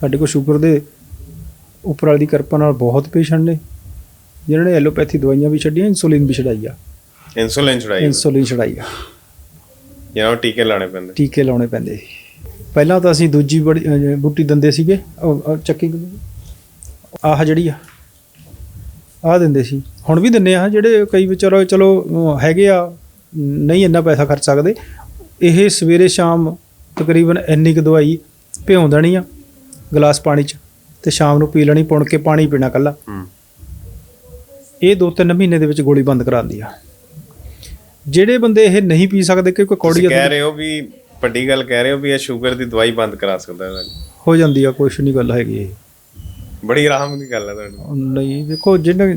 ਸਾਡੇ ਕੋਲ ਸ਼ੂਗਰ ਦੇ ਉੱਪਰ ਵਾਲੀ ਦੀ ਕਿਰਪਾ ਨਾਲ ਬਹੁਤ ਪੇਸ਼ੈਂਟ ਨੇ ਜਿਨ੍ਹਾਂ ਨੇ ਐਲੋਪੈਥੀ ਦਵਾਈਆਂ ਵੀ ਛੱਡੀਆਂ ਇਨਸੂਲਿਨ ਵੀ ਛਡਾਈ ਆ। ਇਨਸੂਲਿਨ ਚੜਾਈ ਇਨਸੂਲਿਨ ਛਡਾਈ ਆ। ਜਿਹਨਾਂ ਨੂੰ ਟੀਕੇ ਲਾਣੇ ਪੈਂਦੇ। ਟੀਕੇ ਲਾਉਣੇ ਪੈਂਦੇ। ਪਹਿਲਾਂ ਤਾਂ ਅਸੀਂ ਦੂਜੀ ਬੂਟੀ ਦਿੰਦੇ ਸੀਗੇ ਚੱਕੀ ਆਹ ਜਿਹੜੀ ਆ ਆਹ ਦਿੰਦੇ ਸੀ। ਹੁਣ ਵੀ ਦਿੰਦੇ ਆ ਜਿਹੜੇ ਕਈ ਵਿਚਾਰਾ ਚਲੋ ਹੈਗੇ ਆ ਨਹੀਂ ਇੰਨਾ ਪੈਸਾ ਖਰਚ ਸਕਦੇ। ਇਹ ਸਵੇਰੇ ਸ਼ਾਮ ਤਕਰੀਬਨ ਇੰਨੀ ਕੁ ਦਵਾਈ ਭਿਉਂ ਦੇਣੀ ਆ। ਗਲਾਸ ਪਾਣੀ 'ਚ ਤੇ ਸ਼ਾਮ ਨੂੰ ਪੀ ਲੈਣੀ ਪੁਣ ਕੇ ਪਾਣੀ ਪੀਣਾ ਕੱਲਾ ਹੂੰ। ਇਹ 2-3 ਮਹੀਨੇ ਦੇ ਵਿੱਚ ਗੋਲੀ ਬੰਦ ਕਰਾ ਦਿੰਦੀ ਆ। ਜਿਹੜੇ ਬੰਦੇ ਇਹ ਨਹੀਂ ਪੀ ਸਕਦੇ ਕਿਉਂਕਿ ਤੁਸੀਂ ਕੌੜੀ ਕਹਿ ਰਹੇ ਹੋ ਵੀ ਵੱਡੀ ਗੱਲ ਕਹਿ ਰਹੇ ਹੋ ਵੀ ਇਹ ਸ਼ੂਗਰ ਦੀ ਦਵਾਈ ਬੰਦ ਕਰਾ ਸਕਦਾ ਹੈ ਹੋ ਜਾਂਦੀ ਆ ਕੁਛ ਨਹੀਂ ਗੱਲ ਹੈਗੀ ਇਹ। ਬੜੀ ਆਰਾਮ ਦੀ ਗੱਲ ਹੈ ਤੁਹਾਡੀ। ਨਹੀਂ ਦੇਖੋ ਜਿਹਨੇ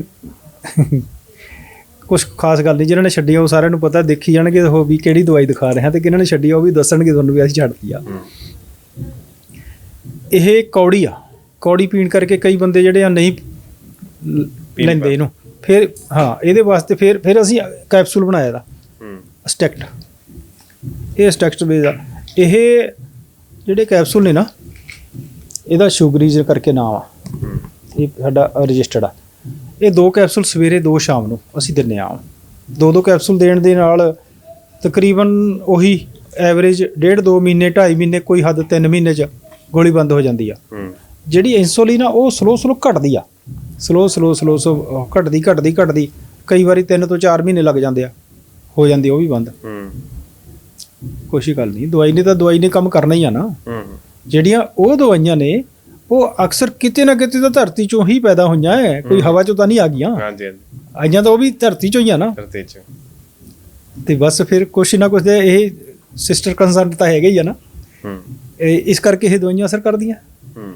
ਕੁਝ ਖਾਸ ਗੱਲ ਨਹੀਂ ਜਿਹਨਾਂ ਨੇ ਛੱਡੀ ਉਹ ਸਾਰਿਆਂ ਨੂੰ ਪਤਾ ਦੇਖੀ ਜਾਣਗੇ ਉਹ ਵੀ ਕਿਹੜੀ ਦਵਾਈ ਦਿਖਾ ਰਹੇ ਆ ਤੇ ਕਿਹਨਾਂ ਨੇ ਛੱਡੀ ਉਹ ਵੀ ਦੱਸਣਗੇ ਤੁਹਾਨੂੰ ਵੀ ਅਸੀਂ ਛੱਡਤੀ ਆ। ਹੂੰ। ਇਹ ਕੌੜੀ ਆ। ਕੌੜੀ ਪੀਣ ਕਰਕੇ ਕਈ ਬੰਦੇ ਜਿਹੜੇ ਆ ਨਹੀਂ ਲੈਂਦੇ ਇਹਨੂੰ। ਫਿਰ ਹਾਂ ਇਹਦੇ ਵਾਸਤੇ ਫਿਰ ਫਿਰ ਅਸੀਂ ਕੈਪਸੂਲ ਬਣਾਇਆ ਦਾ ਹੂੰ। ਸਟੈਕਟ। ਇਹ ਸਟੈਕਟ ਬੇਸ ਆ। ਇਹ ਜਿਹੜੇ ਕੈਪਸੂਲ ਨੇ ਨਾ ਇਹਦਾ ਸ਼ੂਗਰੀਜ਼ ਕਰਕੇ ਨਾਮ ਆ। ਇਹ ਸਾਡਾ ਰਜਿਸਟਰਡ ਆ। ਇਹ ਦੋ ਕੈਪਸੂਲ ਸਵੇਰੇ ਦੋ ਸ਼ਾਮ ਨੂੰ ਅਸੀਂ ਦਿੰਨੇ ਆ ਦੋ ਦੋ ਕੈਪਸੂਲ ਦੇਣ ਦੇ ਨਾਲ ਤਕਰੀਬਨ ਉਹੀ ਐਵਰੇਜ ਡੇਢ ਦੋ ਮਹੀਨੇ 2.5 ਮਹੀਨੇ ਕੋਈ ਹੱਦ 3 ਮਹੀਨੇ ਚ ਗੋਲੀ ਬੰਦ ਹੋ ਜਾਂਦੀ ਆ। ਜਿਹੜੀ ਇਨਸੂਲਿਨ ਆ ਉਹ ਸਲੋ ਸਲੋ ਘਟਦੀ ਆ। ਸਲੋ ਸਲੋ ਸਲੋ ਸੋ ਘਟਦੀ ਘਟਦੀ ਘਟਦੀ। ਕਈ ਵਾਰੀ 3 ਤੋਂ 4 ਮਹੀਨੇ ਲੱਗ ਜਾਂਦੇ ਆ। ਹੋ ਜਾਂਦੀ ਉਹ ਵੀ ਬੰਦ। ਗੱਲ ਨਹੀਂ। ਦਵਾਈ ਨੇ ਤਾਂ ਦਵਾਈ ਨੇ ਕੰਮ ਕਰਨਾ ਹੀ ਆ ਨਾ। ਹੂੰ। ਜਿਹੜੀਆਂ ਉਹ ਦਵਾਈਆਂ ਨੇ ਉਹ ਅਕਸਰ ਕਿਤੇ ਨਾ ਕਿਤੇ ਤਾਂ ਧਰਤੀ ਚੋਂ ਹੀ ਪੈਦਾ ਹੋਈਆਂ ਐ। ਕੋਈ ਹਵਾ ਚੋਂ ਤਾਂ ਨਹੀਂ ਆ ਗਈਆਂ। ਹਾਂਜੀ ਹਾਂਜੀ। ਆਈਆਂ ਤਾਂ ਉਹ ਵੀ ਧਰਤੀ ਚੋਂ ਹੀ ਆ ਨਾ। ਕਰਤੇ ਚ। ਤੇ ਬਸ ਫਿਰ ਕੁਛ ਨਾ ਕੁਛ ਦੇ ਇਹ ਸਿਸਟਰ ਕੰਸਰਨ ਤਾਂ ਹੈਗੇ ਹੀ ਆ ਨਾ। ਹੂੰ। ਇਸ ਕਰਕੇ ਇਹ ਦਵਾਈਆਂ ਅਸਰ ਕਰਦੀਆਂ। ਹੂੰ।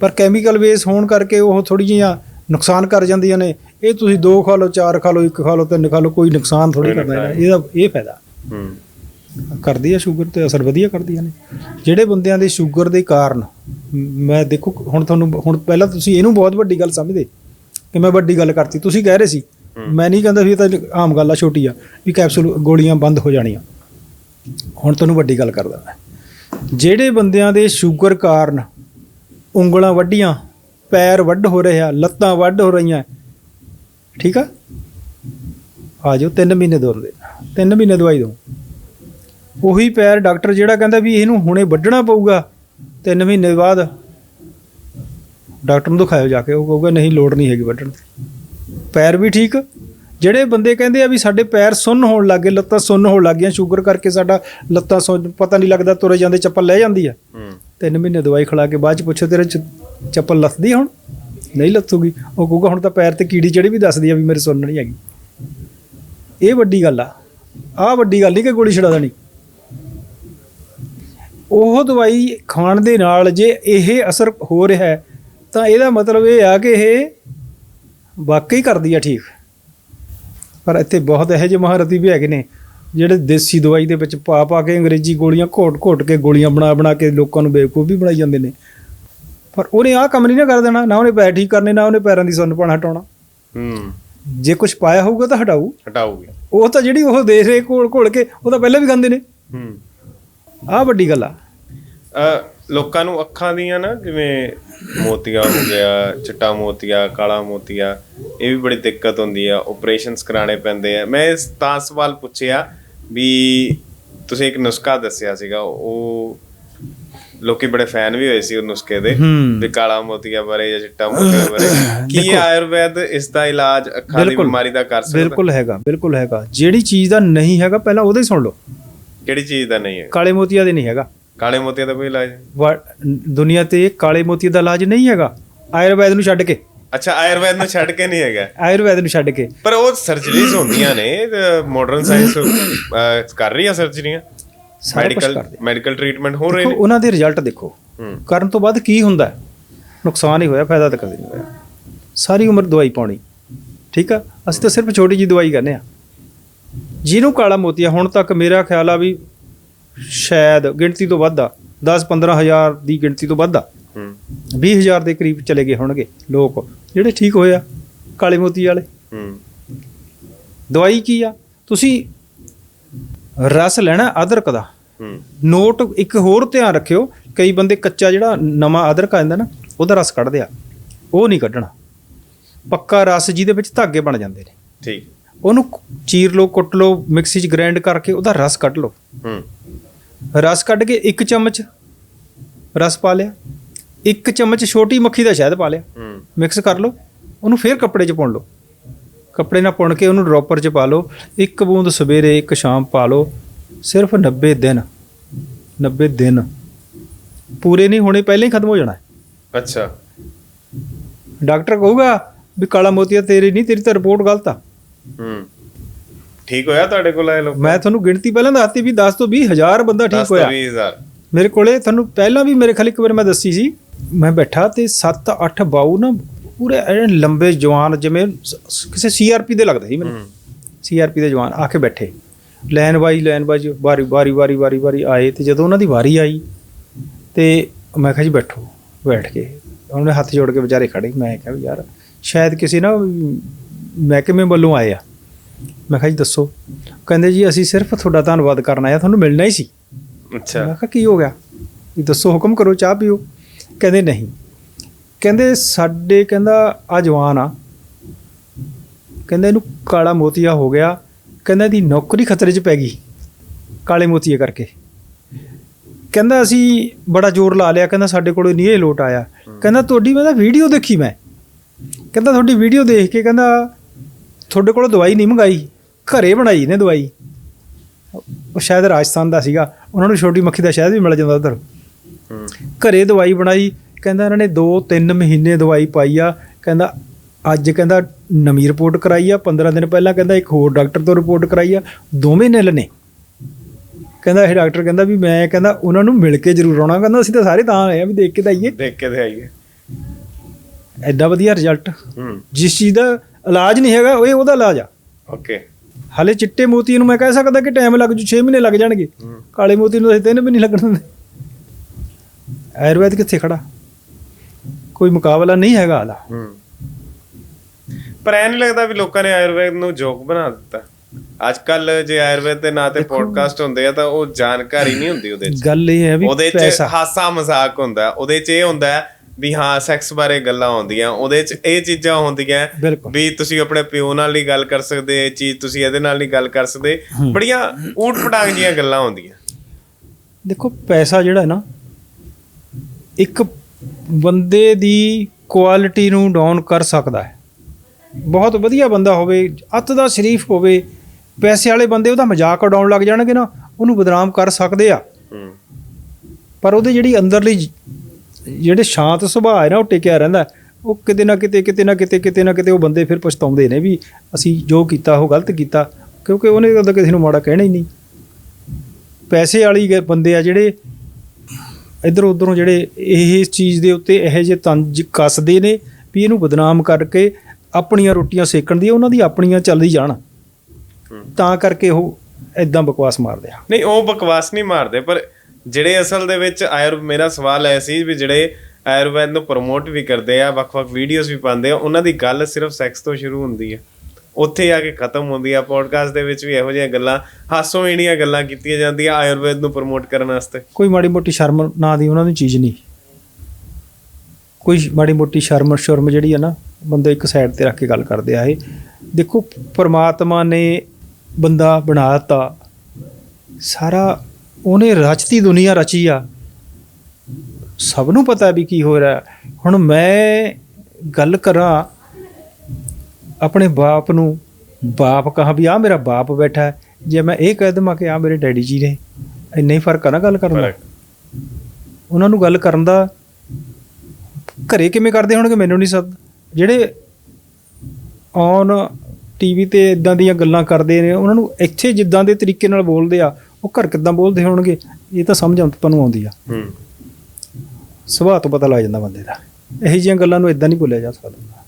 ਪਰ ਕੈਮੀਕਲ ਬੇਸ ਹੋਣ ਕਰਕੇ ਉਹ ਥੋੜੀ ਜਿਹੀਆਂ ਨੁਕਸਾਨ ਕਰ ਜਾਂਦੀਆਂ ਨੇ। ਇਹ ਤੁਸੀਂ ਦੋ ਖਾ ਲਓ ਚਾਰ ਖਾ ਲਓ ਇੱਕ ਖਾ ਲਓ ਤਿੰਨ ਖਾ ਲਓ ਕੋਈ ਨੁਕਸਾਨ ਥੋੜੀ ਕਰਦਾ ਇਹਦਾ ਇਹ ਫਾਇਦਾ। ਹੂੰ। ਕਰਦੀ ਆ ਸ਼ੂਗਰ ਤੇ ਅਸਰ ਵਧੀਆ ਕਰਦੀਆਂ ਨੇ। ਜਿਹੜੇ ਬੰਦਿਆਂ ਦੇ ਸ਼ੂਗਰ ਦੇ ਕਾਰਨ ਮ- ਮੈਂ ਦੇਖੋ ਹੁਣ ਤੁਹਾਨੂੰ ਹੁਣ ਪਹਿਲਾਂ ਤੁਸੀਂ ਇਹਨੂੰ ਬਹੁਤ ਵੱਡੀ ਗੱਲ ਸਮਝਦੇ ਕਿ ਮੈਂ ਵੱਡੀ ਗੱਲ ਕਰਤੀ। ਤੁਸੀਂ ਕਹਿ ਰਹੇ ਸੀ ਮੈਂ ਨਹੀਂ ਕਹਿੰਦਾ ਵੀ ਇਹ ਤਾਂ ਆਮ ਗੱਲ ਆ ਛੋਟੀ ਆ ਵੀ ਕੈਪਸੂਲ ਗੋਲੀਆਂ ਬੰਦ ਹੋ ਜਾਣੀਆਂ। ਹੁਣ ਤੁਹਾਨੂੰ ਵੱਡੀ ਗੱਲ ਕਰਦਾ ਮੈਂ। ਜਿਹੜੇ ਬੰਦਿਆਂ ਦੇ ਸ਼ੂਗਰ ਕਾਰਨ ਉਂਗਲਾਂ ਵੱਡੀਆਂ ਪੈਰ ਵੱਢ ਹੋ ਰਹੇ ਆ ਲੱਤਾਂ ਵੱਢ ਹੋ ਰਹੀਆਂ, ਠੀਕ ਆ? ਆ ਜਾਓ 3 ਮਹੀਨੇ ਦੋ ਦੇ 3 ਮਹੀਨੇ ਦਵਾਈ ਦੋ ਉਹੀ ਪੈਰ ਡਾਕਟਰ ਜਿਹੜਾ ਕਹਿੰਦਾ ਵੀ ਇਹਨੂੰ ਹੁਣੇ ਵੱਢਣਾ ਪਊਗਾ 3 ਮਹੀਨੇ ਬਾਅਦ ਡਾਕਟਰ ਨੂੰ ਦਿਖਾਇਓ ਜਾ ਕੇ, ਉਹ ਕਹੂਗਾ, ਨਹੀਂ, ਲੋੜ ਨਹੀਂ ਹੈਗੀ ਵੱਢਣ ਦੀ। ਪੈਰ ਵੀ ਠੀਕ ਜਿਹੜੇ ਬੰਦੇ ਕਹਿੰਦੇ ਆ ਵੀ ਸਾਡੇ ਪੈਰ ਸੁੰਨ ਹੋਣ ਲੱਗੇ ਲੱਤਾਂ ਸੁੰਨ ਹੋਣ ਲੱਗ ਗਈਆਂ ਸ਼ੂਗਰ ਕਰਕੇ ਸਾਡਾ ਲੱਤਾਂ ਸੁੰਨ ਪਤਾ ਨਹੀਂ ਲੱਗਦਾ ਤੁਰੇ ਜਾਂਦੇ ਚੱਪਲ ਲੈ ਜਾਂਦੀ ਆ। ਤਿੰਨ ਮਹੀਨੇ ਦਵਾਈ ਖਿਲਾ ਕੇ ਬਾਅਦ ਚ ਪੁੱਛੋ ਤੇਰੇ ਚੱਪਲ ਲੱਥਦੀ ਆ ਹੁਣ? ਨਹੀਂ ਲੱਥੂਗੀ। ਉਹ ਕਹੂਗਾ ਹੁਣ ਤਾਂ ਪੈਰ ਤੇ ਕੀੜੀ ਚੜੀ ਵੀ ਦੱਸਦੀ ਆ ਵੀ ਮੇਰੇ ਸੁੰਨ ਨਹੀਂ ਹੈਗੀ। ਇਹ ਵੱਡੀ ਗੱਲ ਆ। ਆਹ ਵੱਡੀ ਗੱਲ ਨਹੀਂ ਕਿ ਗੋਲੀ ਛਡਾ ਦੇਣੀ। ਉਹ ਦਵਾਈ ਖਾਣ ਦੇ ਨਾਲ ਜੇ ਇਹ ਅਸਰ ਹੋ ਰਿਹਾ ਹੈ ਤਾਂ ਇਹਦਾ ਮਤਲਬ ਇਹ ਆ ਕਿ ਇਹ ਵਾਕਈ ਕਰਦੀ ਆ ਠੀਕ। ਪਰ ਇੱਥੇ ਬਹੁਤ ਇਹੋ ਜਿਹੇ ਮਹਾਰਥੀ ਵੀ ਹੈਗੇ ਨੇ ਜਿਹੜੇ ਦੇਸੀ ਦਵਾਈ ਦੇ ਵਿੱਚ ਪਾ ਪਾ ਕੇ ਅੰਗਰੇਜ਼ੀ ਗੋਲੀਆਂ ਘੋਟ-ਘੋਟ ਕੇ ਗੋਲੀਆਂ ਬਣਾ ਬਣਾ ਕੇ ਲੋਕਾਂ ਨੂੰ ਬੇਵਕੂਫ ਵੀ ਬਣਾਈ ਜਾਂਦੇ ਨੇ। ਪਰ ਉਹਨੇ ਆਹ ਕੰਮ ਨਹੀਂ ਨਾ ਕਰ ਦੇਣਾ ਨਾ ਉਹਨੇ ਪੈਰ ਠੀਕ ਕਰਨੇ ਨਾ ਉਹਨੇ ਪੈਰਾਂ ਦੀ ਸੁੰਨਪਣ ਹਟਾਉਣਾ। ਹੂੰ। ਜੇ ਕੁਝ ਪਾਇਆ ਹੋਊਗਾ ਤਾਂ ਹਟਾਊ। ਹਟਾਓਗੇ ਉਹ ਤਾਂ ਜਿਹੜੀ ਉਹ ਦੇਖ ਰਹੇ ਘੋਲ ਘੋਲ ਕੇ ਉਹ ਤਾਂ ਪਹਿਲਾਂ ਵੀ ਖਾਂਦੇ ਨੇ। ਹੂੰ। ਆਹ ਵੱਡੀ ਗੱਲ ਆ। ਲੋਕਾਂ ਨੂੰ ਅੱਖਾਂ ਦੀਆਂ ਨਾ ਜਿਵੇਂ ਮੋਤੀਆ ਹੋ ਗਿਆ ਚਿੱਟਾ ਮੋਤੀਆ ਕਾਲਾ ਮੋਤੀਆ ਇਹ ਵੀ ਬੜੀ ਦਿੱਕਤ ਹੁੰਦੀ ਆ ਆਪਰੇਸ਼ਨਸ ਕਰਾਣੇ ਪੈਂਦੇ ਆ। ਮੈਂ ਇਸ ਤਾਂ ਸਵਾਲ ਪੁੱਛਿਆ ਵੀ ਤੁਸੀਂ ਇੱਕ ਨੁਸਖਾ ਦੱਸਿਆ ਸੀਗਾ ਉਹ ਲੋਕੀ ਬੜੇ ਫੈਨ ਵੀ ਹੋਏ ਸੀ ਉਹ ਨੁਸਖੇ ਦੇ। ਵੀ ਕਾਲਾ ਮੋਤੀਆ ਬਾਰੇ ਜਾਂ ਚਿੱਟਾ ਮੋਤੀਆ ਬਾਰੇ। ਕੀ ਆਯੁਰਵੈਦ ਇਸ ਦਾ ਇਲਾਜ ਅੱਖਾਂ ਦੀ। ਬਿਮਾਰੀ ਦਾ ਕਰ ਸਕਦਾ? ਬਿਲਕੁਲ ਹੈਗਾ ਬਿਲਕੁਲ ਹੈਗਾ। ਜਿਹੜੀ ਚੀਜ਼ ਦਾ ਨਹੀਂ ਹੈਗਾ ਪਹਿਲਾਂ ਉਹਦਾ ਸੁਣ ਲਓ। ਕਿਹੜੀ ਚੀਜ਼ ਦਾ ਨਹੀਂ ਹੈ? ਕਾਲੇ ਮੋਤੀਆ ਦੇ ਨਹੀਂ ਹੈਗਾ। ਕਾਲੇ ਮੋਤੀਆ ਦਾ ਕੋਈ ਇਲਾਜ? ਵਾ- ਦੁਨੀਆ ਤੇ ਕਾਲੇ ਮੋਤੀ ਦਾ ਇਲਾਜ ਨਹੀਂ ਹੈਗਾ। ਆਯੁਰਵੈਦ ਨੂੰ ਛੱਡ ਕੇ। ਅੱਛਾ ਆਯੁਰਵੈਦ ਨੂੰ ਛੱਡ ਕੇ ਨਹੀਂ ਹੈਗਾ। ਆਯੁਰਵੈਦ ਨੂੰ ਛੱਡ ਕੇ। ਪਰ ਉਹ ਸਰਜਰੀਜ਼ ਹੁੰਦੀਆਂ ਨੇ ਮਾਡਰਨ ਸਾਇੰਸ ਕਰ ਰਹੀ ਆ ਸਰਜਰੀਆਂ ਸਾਰਾ ਕੁਛ ਮੈਡੀਕਲ ਕਰਦੇ ਮੈਡੀਕਲ ਟ੍ਰੀਟਮੈਂਟ ਹੋ ਰਹੇ ਦੇਖੋ ਨੇ? ਉਹਨਾਂ ਦੇ ਰਿਜ਼ਲਟ ਦੇਖੋ। ਹੂੰ। ਕਰਨ ਤੋਂ ਬਾਅਦ ਕੀ ਹੁੰਦਾ? ਹੈ? ਨੁਕਸਾਨ ਹੀ ਹੋਇਆ ਫਾਇਦਾ ਤਾਂ ਕਦੇ ਨਹੀਂ ਹੋਇਆ। ਸਾਰੀ ਉਮਰ ਦਵਾਈ ਪਾਉਣੀ। ਠੀਕ ਆ? ਅਸੀਂ ਤਾਂ ਸਿਰਫ ਛੋਟੀ ਜੀ ਦਵਾਈ ਕਰਨੇ ਆ ਜਿਹਨੂੰ ਕਾਲਾ ਮੋਤੀਆ ਹੁਣ ਤੱਕ ਮੇਰਾ ਖਿਆਲ ਆ ਵੀ ਸ਼ਾਇਦ ਗਿਣਤੀ ਤੋਂ ਵੱਧ ਆ 10 15 ਹਜ਼ਾਰ ਦੀ ਗਿਣਤੀ ਤੋਂ ਵੱਧ। ਆ ਹੂੰ। 20 ਹਜ਼ਾਰ ਦੇ ਕਰੀਬ ਚਲੇ ਗਏ ਹੋਣਗੇ ਲੋਕ। ਜਿਹੜੇ ਠੀਕ ਹੋਏ ਆ ਕਾਲੇ ਮੋਤੀ ਵਾਲੇ। ਹੂੰ। ਦਵਾਈ ਕੀ ਆ? ਤੁਸੀਂ ਰਸ ਲੈਣਾ ਅਦਰਕ ਦਾ। ਹੂੰ। ਨੋਟ ਇੱਕ ਹੋਰ ਧਿਆਨ ਰੱਖਿਓ ਕਈ ਬੰਦੇ ਕੱਚਾ ਜਿਹੜਾ ਨਵਾਂ ਅਦਰਕ ਆ ਜਾਂਦਾ ਨਾ ਉਹਦਾ ਰਸ ਕੱਢਦੇ ਆ। ਉਹ ਨਹੀਂ ਕੱਢਣਾ। ਪੱਕਾ ਰਸ ਜਿਹਦੇ ਵਿੱਚ ਧਾਗੇ ਬਣ ਜਾਂਦੇ ਨੇ। ਠੀਕ। ਉਹਨੂੰ ਚੀਰ ਲਓ ਕੁੱਟ ਲਓ ਮਿਕਸੀ 'ਚ ਗ੍ਰਾਈਂਡ ਕਰਕੇ ਉਹਦਾ ਰਸ ਕੱਢ ਲਓ। ਹੂੰ। ਰਸ ਕੱਢ ਕੇ ਇੱਕ ਚਮਚ ਰਸ ਪਾ ਲਿਆ। ਇੱਕ ਚਮਚ ਛੋਟੀ ਮੱਖੀ ਦਾ ਸ਼ਹਿਦ ਪਾ ਲਿਆ। ਮਿਕਸ ਕਰ ਲਓ ਉਹਨੂੰ ਫੇਰ ਕੱਪੜੇ 'ਚ ਪਾਉਣ ਲਓ। ਕੱਪੜੇ ਨਾਲ ਪੁਣ ਕੇ ਉਹਨੂੰ ਡ੍ਰੌਪਰ 'ਚ ਪਾ ਲਓ। ਇੱਕ ਬੂੰਦ ਸਵੇਰੇ ਇੱਕ ਸ਼ਾਮ ਪਾ ਲਓ। ਸਿਰਫ 90 ਦਿਨ 90 ਦਿਨ। ਪੂਰੇ ਨਹੀਂ ਹੋਣੇ ਪਹਿਲਾਂ ਹੀ ਖਤਮ ਹੋ ਜਾਣਾ। ਅੱਛਾ। ਡਾਕਟਰ ਕਹੂਗਾ ਵੀ ਕਾਲਾ ਮੋਤੀਆ ਤੇਰੀ ਨਹੀਂ ਤੇਰੀ ਤਾਂ ਰਿਪੋਰਟ ਗਲਤ ਆ। ਹੂੰ। ਠੀਕ ਹੋਇਆ ਤੁਹਾਡੇ ਕੋਲ ਆਏ ਲੋਕ ਮੈਂ ਤੁਹਾਨੂੰ ਗਿਣਤੀ ਪਹਿਲਾਂ ਦੱਸਤੀ ਵੀ 10 ਤੋਂ 20 ਹਜ਼ਾਰ ਬੰਦਾ ਠੀਕ ਹੋਇਆ। 20000 ਮੇਰੇ ਕੋਲੇ ਤੁਹਾਨੂੰ ਪਹਿਲਾਂ ਵੀ ਮੇਰੇ ਖਾਲੀ ਇੱਕ ਵਾਰ ਮੈਂ ਦੱਸੀ ਸੀ ਮੈਂ ਬੈਠਾ ਤੇ 7-8 ਬਾਊ ਨਾ ਪੂਰੇ ਐਨ ਲੰਬੇ ਜਵਾਨ ਜਿਵੇਂ ਕਿਸੇ ਸੀਆਰਪੀ ਦੇ ਲੱਗਦੇ ਸੀ ਮੈਨੂੰ। ਸੀਆਰਪੀ ਦੇ ਜਵਾਨ ਆ ਕੇ ਬੈਠੇ। ਲਾਈਨ ਬਾਈ ਲਾਈਨ ਬਾਈ ਵਾਰੀ ਵਾਰੀ ਵਾਰੀ ਵਾਰੀ ਵਾਰੀ ਆਏ ਤੇ ਜਦੋਂ ਉਹਨਾਂ ਦੀ ਵਾਰੀ ਆਈ ਤੇ ਮੈਂ ਕਿਹਾ ਜੀ ਬੈਠੋ ਬੈਠ ਕੇ। ਉਹਨੇ ਹੱਥ ਜੋੜ ਕੇ ਵਿਚਾਰੇ ਖੜੇ ਮੈਂ ਕਿਹਾ ਵੀ ਯਾਰ ਸ਼ਾਇਦ ਕਿਸੇ ਨਾ ਮਹਿਕਮੇ ਵੱਲੋਂ ਆਏ ਆ? ਮੈਂ ਕਿਹਾ ਜੀ ਦੱਸੋ। ਕਹਿੰਦੇ ਜੀ ਅਸੀਂ ਸਿਰਫ ਤੁਹਾਡਾ ਧੰਨਵਾਦ ਕਰਨ ਆਏ ਆ ਤੁਹਾਨੂੰ ਮਿਲਣਾ ਹੀ ਸੀ। ਅੱਛਾ। ਮੈਂ ਕਿਹਾ ਕੀ ਹੋ ਗਿਆ? ਵੀ ਦੱਸੋ ਹੁਕਮ ਕਰੋ ਚਾਹ ਪੀਓ। ਕਹਿੰਦੇ ਨਹੀਂ। ਕਹਿੰਦੇ ਸਾਡੇ ਕਹਿੰਦਾ ਆ ਜਵਾਨ ਆ। ਕਹਿੰਦਾ ਇਹਨੂੰ ਕਾਲਾ ਮੋਤੀਆ ਹੋ ਗਿਆ। ਕਹਿੰਦਾ ਇਹਦੀ ਨੌਕਰੀ ਖਤਰੇ 'ਚ ਪੈ ਗਈ। ਕਾਲੇ ਮੋਤੀਏ ਕਰਕੇ। ਕਹਿੰਦਾ ਅਸੀਂ ਬੜਾ ਜ਼ੋਰ ਲਾ ਲਿਆ। ਕਹਿੰਦਾ ਸਾਡੇ ਕੋਲ ਨਹੀਂ ਇਹ ਲੋਟ ਆਇਆ। ਕਹਿੰਦਾ ਤੁਹਾਡੀ ਮੈਂ ਤਾਂ ਵੀਡੀਓ ਦੇਖੀ ਮੈਂ। ਕਹਿੰਦਾ ਤੁਹਾਡੀ ਵੀਡੀਓ ਦੇਖ ਕੇ ਕਹਿੰਦਾ ਤੁਹਾਡੇ ਕੋਲ ਦਵਾਈ ਨਹੀਂ ਮੰਗਾਈ ਘਰੇ ਬਣਾਈ ਨੇ ਦਵਾਈ। ਉਹ ਸ਼ਾਇਦ ਰਾਜਸਥਾਨ ਦਾ ਸੀਗਾ ਉਹਨਾਂ ਨੂੰ ਛੋਟੀ ਮੱਖੀ ਦਾ ਸ਼ਾਇਦ ਵੀ ਮਿਲ ਜਾਂਦਾ ਉਧਰ। ਘਰੇ ਦਵਾਈ ਬਣਾਈ ਕਹਿੰਦਾ ਇਹਨਾਂ ਨੇ 2-3 ਮਹੀਨੇ ਦਵਾਈ ਪਾਈ ਆ ਕਹਿੰਦਾ ਅੱਜ ਕਹਿੰਦਾ ਨਵੀਂ ਰਿਪੋਰਟ ਕਰਾਈ ਆ 15 ਦਿਨ ਪਹਿਲਾਂ ਕਹਿੰਦਾ ਇੱਕ ਹੋਰ ਡਾਕਟਰ ਤੋਂ ਰਿਪੋਰਟ ਕਰਾਈ ਆ ਦੋਵੇਂ ਨਿਲ ਨੇ। ਕਹਿੰਦਾ ਇਹ ਡਾਕਟਰ ਕਹਿੰਦਾ ਵੀ ਮੈਂ ਕਹਿੰਦਾ ਉਹਨਾਂ ਨੂੰ ਮਿਲ ਕੇ ਜ਼ਰੂਰ ਆਉਣਾ ਕਹਿੰਦਾ ਅਸੀਂ ਤਾਂ ਸਾਰੇ ਤਾਂ ਆਏ ਆ ਵੀ ਦੇਖ ਕੇ ਤਾਂ ਆਈਏ। ਦੇਖ ਕੇ ਤੇ ਆਈਏ। ਐਡਾ ਵਧੀਆ ਰਿਜ਼ਲਟ ਜਿਸ ਚੀਜ਼ ਦਾ ਇਲਾਜ ਨਹੀਂ ਹੈਗਾ ਇਹ ਉਹਦਾ ਇਲਾਜ ਆ। ਓਕੇ। ਹਾਲੇ ਚਿੱਟੇ ਮੋਤੀ ਨੂੰ ਮੈਂ ਕਹਿ ਸਕਦਾ ਕਿ ਟਾਈਮ ਲੱਗ ਜੂ 6 ਮਹੀਨੇ ਲੱਗ ਜਾਣਗੇ। ਕਾਲੇ ਮੋਤੀ ਨੂੰ ਤਿੰਨ ਵੀ ਨਹੀਂ ਲੱਗਣ ਦਿੰਦੇ। ਆਯੁਰਵੈਦ ਕਿੱਥੇ ਖੜਾ? ਕੋਈ ਮੁਕਾਬਲਾ ਨਹੀਂ ਹੈਗਾ ਹਾਲਾ। ਹੂੰ। ਪਰ ਐ ਨਹੀਂ ਲੱਗਦਾ ਵੀ ਲੋਕਾਂ ਨੇ ਆਯੁਰਵੇਦ ਨੂੰ ਜੋਕ ਬਣਾ ਦਿੱਤਾ। ਅੱਜ ਕੱਲ ਜੇ ਆਯੁਰਵੇਦ ਦੇ ਨਾਂ ਤੇ ਪੋਡਕਾਸਟ ਹੁੰਦੇ ਆ ਤਾਂ ਉਹ ਜਾਣਕਾਰੀ ਨਹੀਂ ਹੁੰਦੀ ਉਹਦੇ 'ਚ। ਗੱਲ ਇਹ ਹੈ ਵੀ ਉਹਦੇ 'ਚ ਪੈਸਾ। ਹਾਸਾ ਮਜ਼ਾਕ ਹੁੰਦਾ। ਉਹਦੇ 'ਚ ਇਹ ਹੁੰਦਾ ਹੈ ਵੀ ਹਾਂ ਸੈਕਸ ਬਾਰੇ ਗੱਲਾਂ ਹੁੰਦੀਆਂ ਉਹਦੇ 'ਚ ਇਹ ਚੀਜ਼ਾਂ ਹੁੰਦੀਆਂ ਵੀ ਤੁਸੀਂ ਆਪਣੇ ਪਿਓ ਨਾਲ ਨਹੀਂ ਗੱਲ ਕਰ ਸਕਦੇ ਇਹ ਚੀਜ਼ ਤੁਸੀਂ ਇਹਦੇ ਨਾਲ ਨਹੀਂ ਗੱਲ ਕਰ ਸਕਦੇ। ਬੜੀਆਂ ਊਟ ਪਟਾਂਗ ਜੀਆਂ ਗੱਲਾਂ ਹੁੰਦੀਆਂ। ਦੇਖੋ ਪੈਸਾ ਜਿਹੜਾ ਹੈ ਨਾ ਇੱਕ ਬੰਦੇ ਦੀ ਕੁਆਲਿਟੀ ਨੂੰ ਡਾਊਨ ਕਰ ਸਕਦਾ ਹੈ। ਬਹੁਤ ਵਧੀਆ ਬੰਦਾ ਹੋਵੇ ਅੱਤ ਦਾ ਸ਼ਰੀਫ ਹੋਵੇ ਪੈਸੇ ਵਾਲੇ ਬੰਦੇ ਉਹਦਾ ਮਜ਼ਾਕ ਉਡਾਉਣ ਲੱਗ ਜਾਣਗੇ ਨਾ ਉਹਨੂੰ ਬਦਨਾਮ ਕਰ ਸਕਦੇ ਆ। ਹੂੰ। ਪਰ ਉਹਦੇ ਜਿਹੜੀ ਅੰਦਰਲੀ ਜਿਹੜੇ ਸ਼ਾਂਤ ਸੁਭਾਅ ਹੈ ਨਾ ਉਹ ਟਿਕਿਆ ਰਹਿੰਦਾ ਉਹ ਕਿਤੇ ਨਾ ਕਿਤੇ ਕਿਤੇ ਨਾ ਕਿਤੇ ਕਿਤੇ ਨਾ ਕਿਤੇ ਉਹ ਬੰਦੇ ਫਿਰ ਪਛਤਾਉਂਦੇ ਨੇ ਵੀ ਅਸੀਂ ਜੋ ਕੀਤਾ ਉਹ ਗਲਤ ਕੀਤਾ ਕਿਉਂਕਿ ਉਹਨੇ ਕਦੇ ਕਿਸੇ ਨੂੰ ਮਾੜਾ ਕਹਿਣਾ ਹੀ ਨਹੀਂ। ਪੈਸੇ ਵਾਲੀ ਬੰਦੇ ਆ ਜਿਹੜੇ ਇੱਧਰ ਉੱਧਰੋਂ ਜਿਹੜੇ ਇਹ ਚੀਜ਼ ਦੇ ਉੱਤੇ ਇਹੋ ਜਿਹੇ ਤੰਜ ਕੱਸਦੇ ਨੇ ਵੀ ਇਹਨੂੰ ਬਦਨਾਮ ਕਰਕੇ ਆਪਣੀਆਂ ਰੋਟੀਆਂ ਸੇਕਣ ਦੀ ਉਹਨਾਂ ਦੀ ਆਪਣੀਆਂ ਚੱਲਦੀ ਜਾਣ। ਤਾਂ ਕਰਕੇ ਉਹ ਐਦਾਂ ਬਕਵਾਸ ਮਾਰਦੇ ਆ। ਨਹੀਂ ਉਹ ਬਕਵਾਸ ਨਹੀਂ ਮਾਰਦੇ ਪਰ ਜਿਹੜੇ ਅਸਲ ਦੇ ਵਿੱਚ ਆਯੁਰ ਮੇਰਾ ਸਵਾਲ ਐ ਸੀ ਵੀ ਜਿਹੜੇ ਆਯੁਰਵੈਦ ਨੂੰ ਪ੍ਰਮੋਟ ਵੀ ਕਰਦੇ ਆ, ਵੱਖ-ਵੱਖ ਵੀਡੀਓਜ਼ ਵੀ ਪਾਉਂਦੇ ਆ, ਉਹਨਾਂ ਦੀ ਗੱਲ ਸਿਰਫ ਸੈਕਸ ਤੋਂ ਸ਼ੁਰੂ ਹੁੰਦੀ ਹੈ ਉੱਥੇ ਆ ਕੇ ਖਤਮ ਹੁੰਦੀ ਆ ਪੋਡਕਾਸਟ ਦੇ ਵਿੱਚ ਵੀ ਇਹੋ ਜਿਹੀਆਂ ਗੱਲਾਂ, ਹਾਸੋ ਹੀਣੀਆਂ ਗੱਲਾਂ ਕੀਤੀਆਂ ਜਾਂਦੀਆਂ ਆਯੁਰਵੈਦ ਨੂੰ ਪ੍ਰਮੋਟ ਕਰਨ ਵਾਸਤੇ। ਕੋਈ ਮਾੜੀ ਮੋਟੀ ਸ਼ਰਮ ਨਾਂ ਦੀ ਉਹਨਾਂ ਦੀ ਚੀਜ਼ ਨਹੀਂ। ਕੋਈ ਮਾੜੀ ਮੋਟੀ ਸ਼ਰਮ ਸ਼ਰਮ ਜਿਹੜੀ ਆ ਨਾ, ਬੰਦੇ ਇੱਕ ਸਾਈਡ ਤੇ ਰੱਖ ਕੇ ਗੱਲ ਕਰਦੇ ਆ ਇਹ। ਦੇਖੋ, ਪਰਮਾਤਮਾ ਨੇ ਬੰਦਾ ਬਣਾਤਾ ਸਾਰਾ ਉਹਨੇ ਰਚਤੀ ਦੁਨੀਆ ਰਚੀ ਆ। ਸਭ ਨੂੰ ਪਤਾ ਵੀ ਕੀ ਹੋ ਰਿਹਾ ਹੁਣ ਮੈਂ ਗੱਲ ਕਰਾਂ ਆਪਣੇ ਬਾਪ ਨੂੰ। ਬਾਪ ਕਹਾ ਵੀ ਆ ਮੇਰਾ ਬਾਪ ਬੈਠਾ ਹੈ। ਜੇ ਮੈਂ ਇਹ ਕਹਿ ਦਵਾਂ ਕਿ ਆ ਮੇਰੇ ਡੈਡੀ ਜੀ ਨੇ ਇੰਨਾ ਹੀ ਫ਼ਰਕ ਆ ਨਾ ਗੱਲ ਕਰਨ ਦਾ। ਉਹਨਾਂ ਨੂੰ ਗੱਲ ਕਰਨ ਦਾ ਘਰੇ ਕਿਵੇਂ ਕਰਦੇ ਹੋਣਗੇ ਮੈਨੂੰ ਨਹੀਂ ਸਦ। ਜਿਹੜੇ ਔਨ ਟੀਵੀ ਤੇ ਇਦਾਂ ਦੀਆਂ ਗੱਲਾਂ ਕਰਦੇ ਨੇ ਉਹਨਾਂ ਨੂੰ ਇੱਥੇ ਜਿੱਦਾਂ ਦੇ ਤਰੀਕੇ ਨਾਲ ਬੋਲਦੇ ਆ ਉਹ ਘਰ ਕਿੱਦਾਂ ਬੋਲਦੇ ਹੋਣਗੇ ਇਹ ਤਾਂ ਸਮਝ ਆਪਾਂ ਨੂੰ ਆਉਂਦੀ ਆ। ਹੂੰ। ਸੁਭਾਅ ਤੋਂ ਪਤਾ ਲੱਗ ਜਾਂਦਾ ਬੰਦੇ ਦਾ। ਇਹੋ ਜਿਹੀਆਂ ਗੱਲਾਂ ਨੂੰ ਇਦਾਂ ਨਹੀਂ ਭੁੱਲਿਆ ਜਾ ਸਕਦਾ।